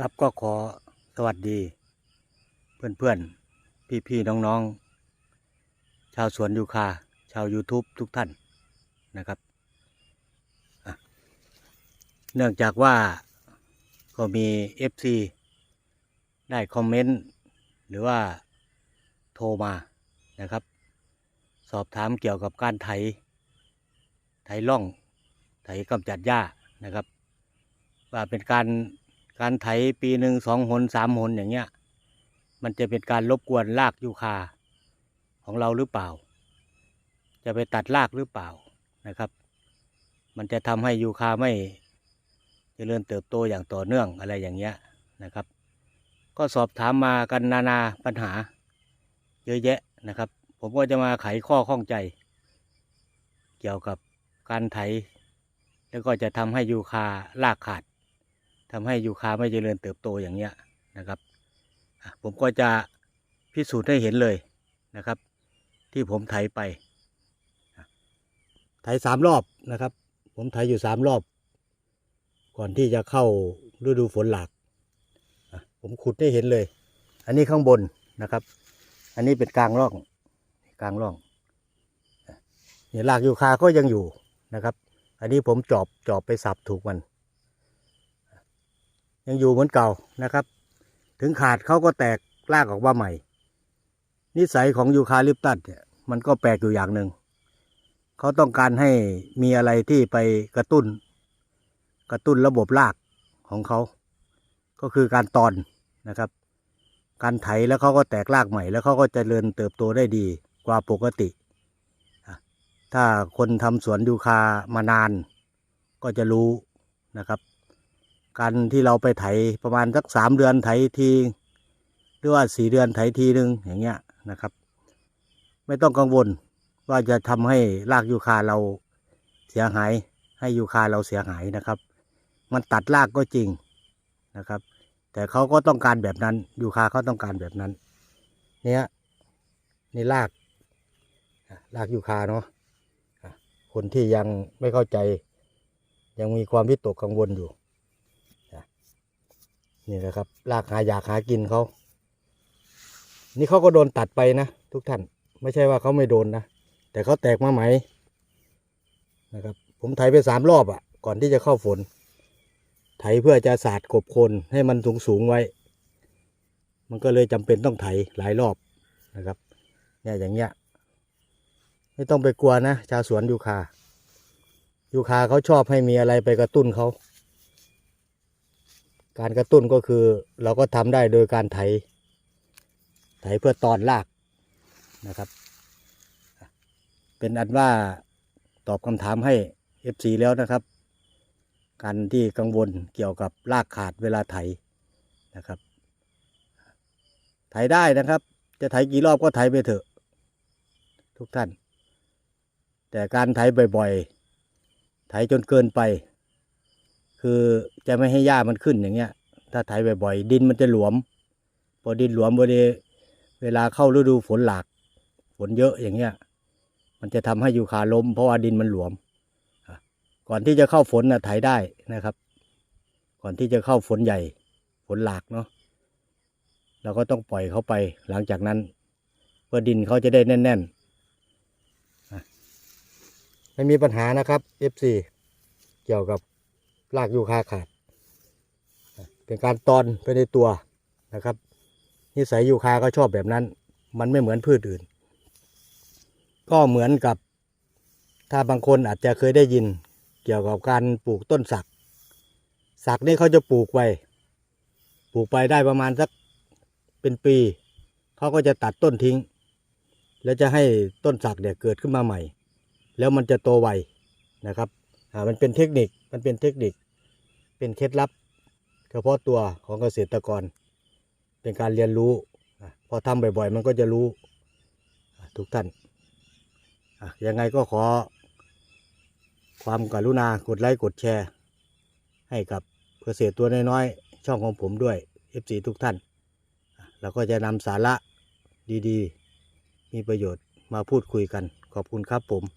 ครับก็ขอสวัสดี เพื่อนเพื่อนพี่พี่ๆน้องๆชาวสวนยูคา ชาว YouTube ทุกท่านนะครับ เนื่องจากว่าก็มี FC ได้คอมเมนต์ หรือว่าโทรมานะครับ สอบถามเกี่ยวกับการไถ ไถล่อง ไถกำจัดหญ้านะครับ ว่าเป็นการ การไถปีหนึ่งสองหนสามหนอย่างเงี้ย มันจะเป็นการรบกวนรากยูคาของเราหรือเปล่า จะไปตัดรากหรือเปล่านะครับ มันจะทำให้ยูคาไม่เจริญเติบโตอย่างต่อเนื่องอะไรอย่างเงี้ยนะครับ ก็สอบถามมากันนานาปัญหา เยอะแยะนะครับ ผมก็จะมาไขข้อข้องใจ เกี่ยวกับการไถ แล้วก็จะทำให้ยูคารากขาด ทำให้ยูคาไม่เจริญเติบโตอย่างเงี้ยนะครับผมก็จะพิสูจน์ให้เห็นเลยนะครับ ที่ผมไถไปไถสามรอบนะครับ ผมไถอยู่สามรอบ ก่อนที่จะเข้าฤดูฝนหลากผมขุดให้เห็นเลย อันนี้ข้างบนนะครับ อันนี้เป็นกลางร่องกลางร่องเนี่ยรากยูคาก็ยังอยู่นะครับ อันนี้ผมจอบจอบไปสับถูกมัน ยังอยู่เหมือนเก่านะครับ ถึงขาดเขาก็แตกรากออกมาใหม่ นิสัยของยูคาลิปตัสเนี่ยมันก็แปลกอยู่อย่างหนึ่งเขาต้องการให้มีอะไรที่ไปกระตุ้น กระตุ้นระบบรากของเขา ก็คือการตอนนะครับ การไถแล้วเขาก็แตกรากใหม่ แล้วเขาก็จเจริญเติบโตได้ดีกว่าปกติ ถ้าคนทำสวนยูคามานานก็จะรู้นะครับ การที่เราไปไถประมาณสักสามเดือนไถทีหรือว่าสี่เดือนไถทีหนึ่งอย่างเงี้ยนะครับ ไม่ต้องกังวลว่าจะทำให้รากยูคาเราเสียหาย ให้ยูคาเราเสียหายนะครับ มันตัดรากก็จริงนะครับ แต่เขาก็ต้องการแบบนั้นยูคาเขาต้องการแบบนั้น เนี้ยนี่รากรากยูคาเนาะคนที่ยังไม่เข้าใจ ยังมีความวิตกกังวลอยู่ นี่นะครับรากหาอยากหากินเขา นี่เขาก็โดนตัดไปนะทุกท่าน ไม่ใช่ว่าเขาไม่โดนนะ แต่เขาแตกมาไหมนะครับ ผมไถไปสามรอบอะ่ะ ก่อนที่จะเข้าฝน ไถเพื่อจะสาดกบคนให้มันสูงสูงไว้ มันก็เลยจำเป็นต้องไถหลายรอบนะครับ เนี่ยอย่างเงี้ย ไม่ต้องไปกลัวนะ ชาวสวนยูคายูคาเขาชอบให้มีอะไรไปกระตุ้นเขา การกระตุ้นก็คือเราก็ทำได้โดยการไถ ไถเพื่อตอนรากนะครับ เป็นอันว่าตอบคำถามให้ FC แล้วนะครับ การที่กังวลเกี่ยวกับรากขาดเวลาไถนะครับ ไถได้นะครับ จะไถกี่รอบก็ไถไปเถอะ ทุกท่าน แต่การไถบ่อยๆ ไถจนเกินไป คือจะไม่ให้หญ้ามันขึ้นอย่างเงี้ย ถ้าไถบ่อยๆดินมันจะหลวม พอดินหลวมพอดีเวลาเข้าฤดูฝนหลาก ฝนเยอะอย่างเงี้ย มันจะทำให้ยูคาล้มเพราะว่าดินมันหลวม ก่อนที่จะเข้าฝนนะไถได้นะครับ ก่อนที่จะเข้าฝนใหญ่ ฝนหลากเนาะเราก็ต้องปล่อยเขาไปหลังจากนั้นเพื่อดินเขาจะได้แน่นๆไม่มีปัญหานะครับ FC เกี่ยวกับ รากอยู่คาขาด เป็นการตอนไปในตัวนะครับ นิสัยยูคาก็ชอบแบบนั้น มันไม่เหมือนพืชอื่น ก็เหมือนกับ ถ้าบางคนอาจจะเคยได้ยิน เกี่ยวกับการปลูกต้นสัก สักนี่เขาจะปลูกไว้ ปลูกไปได้ประมาณสักเป็นปี เขาก็จะตัดต้นทิ้ง แล้วจะให้ต้นสักเนี่ยเกิดขึ้นมาใหม่ แล้วมันจะโตไวนะครับ อ่ามันเป็นเทคนิคมันเป็นเทคนิค เป็นเคล็ดลับ เฉพาะตัวของเกษตรกร เป็นการเรียนรู้พอทำบ่อยๆ มันก็จะรู้ทุกท่านยังไงก็ขอ ความกรุณากดไลค์กดแชร์ ให้กับเกษตรตัวน้อยๆ ช่องของผมด้วย FC ทุกท่านเราก็จะนำสาระดีๆ มีประโยชน์มาพูดคุยกัน ขอบคุณครับผม